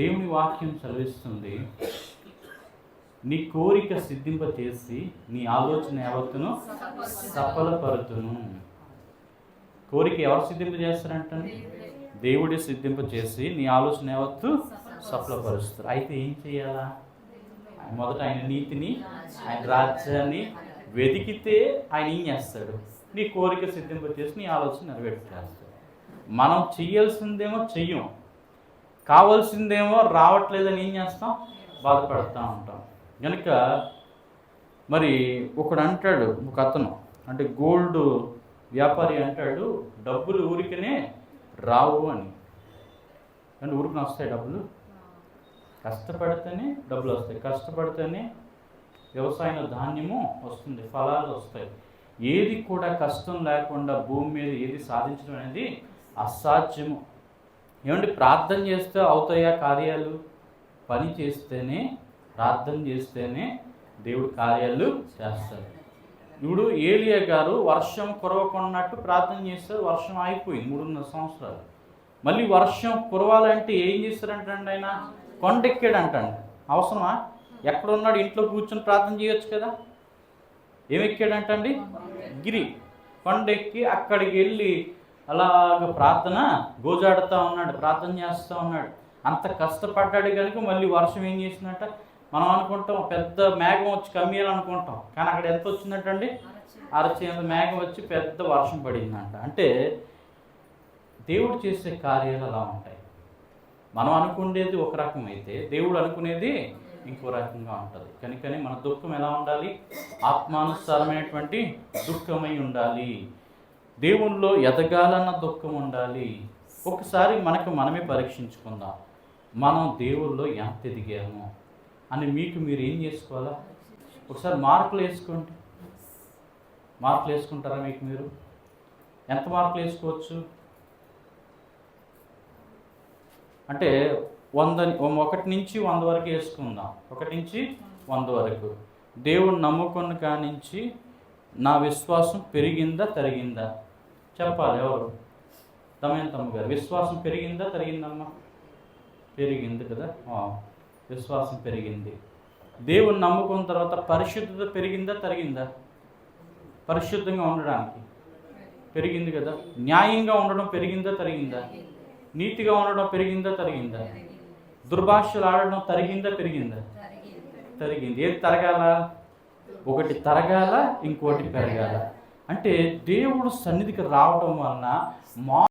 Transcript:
దేవుని వాక్యం చదివిస్తుంది నీ కోరిక సిద్ధింప చేసి నీ ఆలోచన యావత్తును సఫలపరుతును కోరిక ఎవరు సిద్ధింప చేస్తారంట దేవుడి సిద్ధింప చేసి నీ ఆలోచన యావత్తు సఫలపరుస్తారు. అయితే ఏం చేయాలా? మొదట ఆయన నీతిని ఆయన రాజ్యాన్ని వెతికితే ఆయన ఏం చేస్తాడు? నీ కోరిక సిద్ధింప చేసి నీ ఆలోచన నెరవేర్చేస్తాడు. మనం చేయాల్సిందేమో చెయ్యం. కావాల్సిందేమో రావట్లేదని ఏం చేస్తాం? బాధపడుతూ ఉంటాం. కనుక మరి ఒకడు అంటాడు ఒక అతను అంటే గోల్డ్ వ్యాపారి అంటాడు డబ్బులు ఊరికనే రావు అని. అంటే ఊరికి వస్తాయి డబ్బులు? కష్టపడితేనే డబ్బులు వస్తాయి. కష్టపడితేనే వ్యవసాయంలో ధాన్యము వస్తుంది ఫలాలు వస్తాయి. ఏది కూడా కష్టం లేకుండా భూమి మీద ఏది సాధించడం అనేది అసాధ్యము. ఏమండి ప్రార్థన చేస్తే అవుతాయా కార్యాలు? పని చేస్తేనే ప్రార్థన చేస్తేనే దేవుడు కార్యాలు చేస్తాడు. ఇప్పుడు ఏలియా గారు వర్షం కురవకున్నట్టు ప్రార్థన చేస్తే వర్షం ఆగిపోయింది మూడున్నర సంవత్సరాలు. మళ్ళీ వర్షం కురవాలంటే ఏం చేస్తారంటండి ఆయన? కొండెక్కాడంటండి. అవసరమా? ఎక్కడ ఉన్నాడు ఇంట్లో కూర్చొని ప్రార్థన చేయొచ్చు కదా? ఏమెక్కాడంటండి? గిరి. కొండెక్కి అక్కడికి వెళ్ళి అలాగ ప్రార్థన గోజాడుతూ ఉన్నాడు ప్రార్థన చేస్తూ ఉన్నాడు. అంత కష్టపడ్డాడు కనుక మళ్ళీ వర్షం ఏం చేసిందంట? మనం అనుకుంటాం పెద్ద మేఘం వచ్చి కమ్మియాలనుకుంటాం కానీ అక్కడ ఎంత వచ్చిందంటండి? అరచేంత మేఘం వచ్చి పెద్ద వర్షం పడిందంట. అంటే దేవుడు చేసే కార్యాలు అలా ఉంటాయి. మనం అనుకునేది ఒక రకం అయితే దేవుడు అనుకునేది ఇంకో రకంగా ఉంటుంది. కనుకనే మన దుఃఖం ఎలా ఉండాలి? ఆత్మానుసారమైనటువంటి దుఃఖమై ఉండాలి. దేవునిలో ఎదగాలన్న దుఃఖం ఉండాలి. ఒకసారి మనకు మనమే పరీక్షించుకుందాం. మనం దేవుల్లో ఎంత ఎదిగాము అని మీకు మీరు ఏం చేసుకోవాలా? ఒకసారి మార్కులు వేసుకోండి. మార్కులు వేసుకుంటారా మీకు మీరు? ఎంత మార్కులు వేసుకోవచ్చు? అంటే వంద ఒకటి నుంచి వంద వరకు వేసుకుందాం. ఒకటి నుంచి వంద వరకు. దేవుడు నమ్ముకున్న కానించి నా విశ్వాసం పెరిగిందా తరిగిందా? చెప్పాలి ఎవరు? దమయంతమ్మ గారు. విశ్వాసం పెరిగిందా తరిగిందమ్మా? పెరిగింది కదా. విశ్వాసం పెరిగింది. దేవుని నమ్ముకున్న తర్వాత పరిశుద్ధత పెరిగిందా తరిగిందా? పరిశుద్ధంగా ఉండడానికి. పెరిగింది కదా. న్యాయంగా ఉండడం పెరిగిందా తరిగిందా? నీతిగా ఉండడం పెరిగిందా తరిగిందా? దుర్భాషలు ఆడడం తరిగిందా పెరిగిందా? తరిగింది. ఏది తరగాల? ఒకటి తరగాల ఇంకోటి పెరగాల. అంటే దేవుడు సన్నిధికి రావడం వలన మా